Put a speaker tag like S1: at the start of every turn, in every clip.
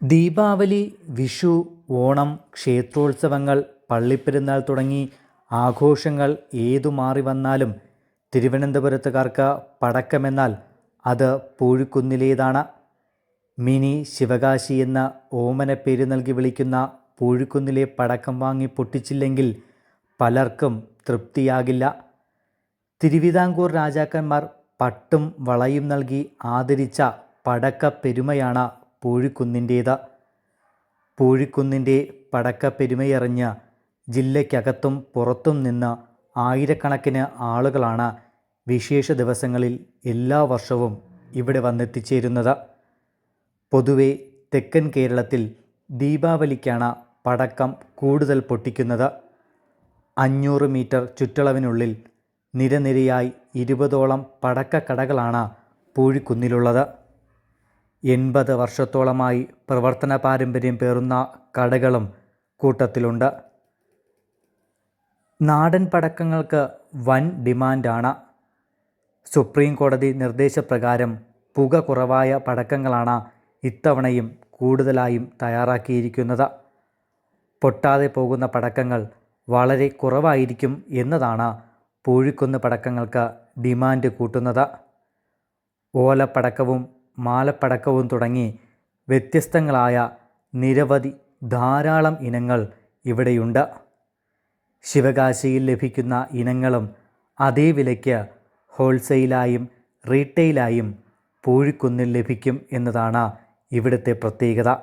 S1: ദീപാവലി വിഷു ഓണം ക്ഷേത്രോത്സവങ്ങൾ പള്ളിപ്പെരുന്നാൾ തുടങ്ങി ആഘോഷങ്ങൾ ഏതു മാറി വന്നാലും തിരുവനന്തപുരത്തുകാർക്ക് പടക്കമെന്നാൽ അത് പൂഴിക്കുന്നിലേതാണ്. മിനി ശിവകാശി എന്ന ഓമനപ്പേര് നൽകി വിളിക്കുന്ന പൂഴിക്കുന്നിലെ പടക്കം വാങ്ങി പൊട്ടിച്ചില്ലെങ്കിൽ പലർക്കും തൃപ്തിയാകില്ല. തിരുവിതാംകൂർ രാജാക്കന്മാർ പട്ടും വളയും നൽകി ആദരിച്ച പടക്കപ്പെരുമയാണ് പൂഴിക്കുന്നിന്റേത്. പൂഴിക്കുന്നിന്റെ പടക്കപ്പെരുമയറിഞ്ഞ് ജില്ലയ്ക്കകത്തും പുറത്തും നിന്ന ആയിരക്കണക്കിന് ആളുകളാണ് വിശേഷ ദിവസങ്ങളിൽ എല്ലാ വർഷവും ഇവിടെ വന്നെത്തിച്ചേരുന്നത്. പൊതുവെ തെക്കൻ കേരളത്തിൽ ദീപാവലിക്കാണ് പടക്കം കൂടുതൽ പൊട്ടിക്കുന്നത്. അഞ്ഞൂറ് മീറ്റർ ചുറ്റളവിനുള്ളിൽ നിരനിരയായി ഇരുപതോളം പടക്കക്കടകളാണ് പൂഴിക്കുന്നിലുള്ളത്. എൺപത് വർഷത്തോളമായി പ്രവർത്തന പാരമ്പര്യം പേറുന്ന കടകളും കൂട്ടത്തിലുണ്ട്. നാടൻ പടക്കങ്ങൾക്ക് വൻ ഡിമാൻഡാണ്. സുപ്രീം കോടതി നിർദ്ദേശപ്രകാരം പുക കുറവായ പടക്കങ്ങളാണ് ഇത്തവണയും കൂടുതലായും തയ്യാറാക്കിയിരിക്കുന്നത്. പൊട്ടാതെ പോകുന്ന പടക്കങ്ങൾ വളരെ കുറവായിരിക്കും എന്നതാണ് പൂഴിക്കുന്ന് പടക്കങ്ങൾക്ക് ഡിമാൻഡ് കൂട്ടുന്നത്. ഓലപ്പടക്കവും മാലപ്പടക്കവും തുടങ്ങി വ്യത്യസ്തങ്ങളായ നിരവധി ധാരാളം ഇനങ്ങൾ ഇവിടെയുണ്ട്. ശിവകാശിയിൽ ലഭിക്കുന്ന ഇനങ്ങളും അതേ വിലയ്ക്ക് ഹോൾസെയിലായും റീറ്റെയിലായും പൂഴിക്കുന്നിൽ ലഭിക്കും എന്നതാണ് ഇവിടുത്തെ പ്രത്യേകത.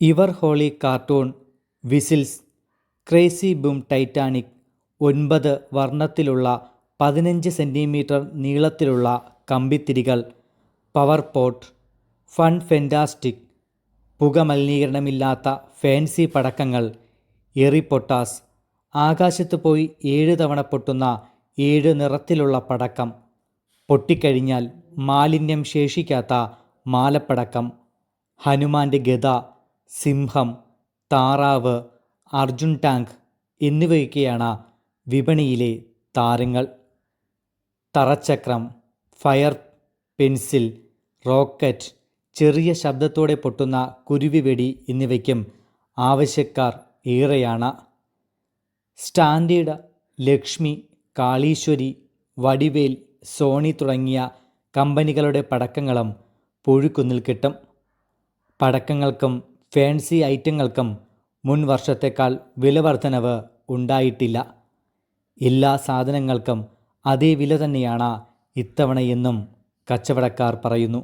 S1: ഇവർ Holi cartoon whistles crazy boom titanic ഒൻപത് വർണത്തിലുള്ള പതിനഞ്ച് സെന്റിമീറ്റർ നീളത്തിലുള്ള കമ്പിത്തിരികൾ പവർ പോട്ട് ഫൺ ഫെന്റാസ്റ്റിക് പുകമലിനീകരണമില്ലാത്ത ഫാൻസി പടക്കങ്ങൾ എറി പൊട്ടാസ് ആകാശത്ത് പോയി ഏഴ് തവണ പൊട്ടുന്ന ഏഴ് നിറത്തിലുള്ള പടക്കം പൊട്ടിക്കഴിഞ്ഞാൽ മാലിന്യം ശേഷിക്കാത്ത മാലപ്പടക്കം ഹനുമാന്റെ ഗത സിംഹം താറാവ് അർജുൻ ടാങ്ക് എന്നിവയൊക്കെയാണ് വിപണിയിലെ താരങ്ങൾ. തറച്ചക്രം ഫയർ പെൻസിൽ റോക്കറ്റ് ചെറിയ ശബ്ദത്തോടെ പൊട്ടുന്ന കുരുവിവെടി എന്നിവയ്ക്കും ആവശ്യക്കാർ ഏറെയാണ്. സ്റ്റാൻഡേർഡ് ലക്ഷ്മി കാളീശ്വരി വടിവേൽ സോണി തുടങ്ങിയ കമ്പനികളുടെ പടക്കങ്ങളും പുഴുക്കുന്നിൽ കിട്ടും. പടക്കങ്ങൾക്കും ഫാൻസി ഐറ്റങ്ങൾക്കും മുൻ വർഷത്തേക്കാൾ വില വർധനവ് ഉണ്ടായിട്ടില്ല. എല്ലാ സാധനങ്ങൾക്കും അതേ വില തന്നെയാണ് ഇത്തവണയെന്നും കച്ചവടക്കാർ പറയുന്നു.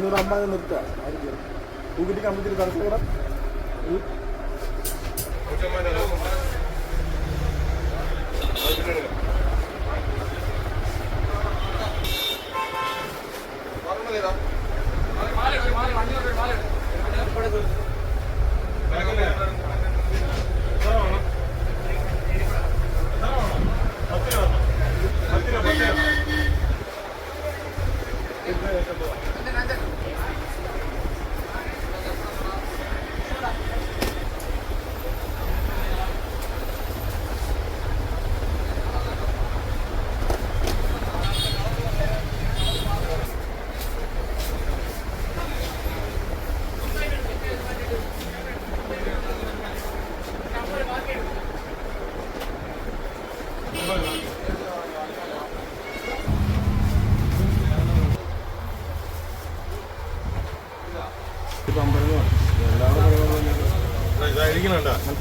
S2: അഞ്ഞൂറ് അമ്പത് നിർത്തുക കമ്പത്തിൽ കർഷകർ മനസ്സിലായി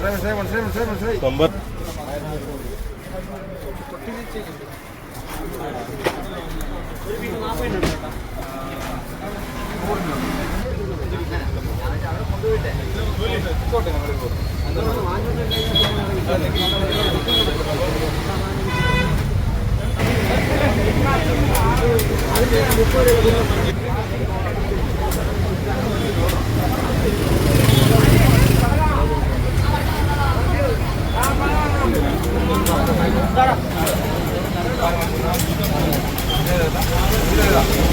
S2: മനസ്സിലായി മനസ്സിലായി മനസ്സിലായി മനസ്സിലായി
S3: നമ്പർ
S2: 对了。